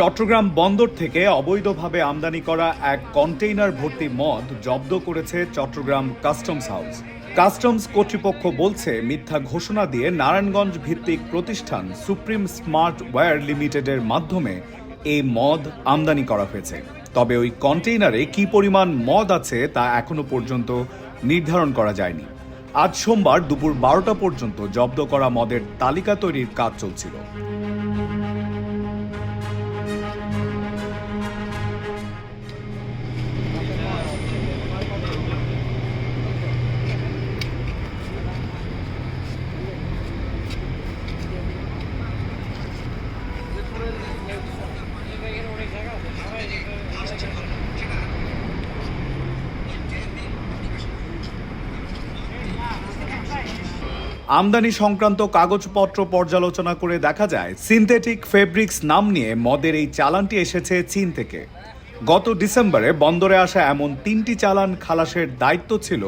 চট্টগ্রাম বন্দর থেকে অবৈধভাবে আমদানি করা এক কন্টেইনার ভর্তি মদ জব্দ করেছে চট্টগ্রাম কাস্টমস হাউস। কাস্টমস কর্তৃপক্ষ বলছে, মিথ্যা ঘোষণা দিয়ে নারায়ণগঞ্জ ভিত্তিক প্রতিষ্ঠান সুপ্রিম স্মার্ট ওয়্যার লিমিটেডের মাধ্যমে এই মদ আমদানি করা হয়েছে। তবে ওই কন্টেইনারে কি পরিমাণ মদ আছে তা এখনও পর্যন্ত নির্ধারণ করা যায়নি। আজ সোমবার দুপুর বারোটা পর্যন্ত জব্দ করা মদের তালিকা তৈরির কাজ চলছিল। আমদানি সংক্রান্ত কাগজপত্র পর্যালোচনা করে দেখা যায় সিনথেটিক ফেব্রিক্স নাম নিয়ে মদের এই চালানটি এসেছে চীন থেকে। গত ডিসেম্বরে বন্দরে আসা এমন তিনটি চালান খালাসের দায়িত্ব ছিল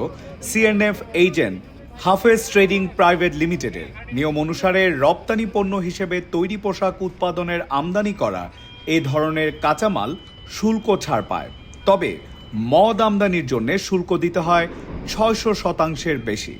CNF agent Hafez trading private লিমিটেডের নিয়ম অনুসারে রপ্তানি পণ্য হিসেবে তৈরি পোশাক উৎপাদনের আমদানি করা এ ধরনের কাঁচামাল শুল্ক ছাড় পায়। তবে মদ আমদানির জন্য শুল্ক দিতে হয় ছয়শো শতাংশের বেশি।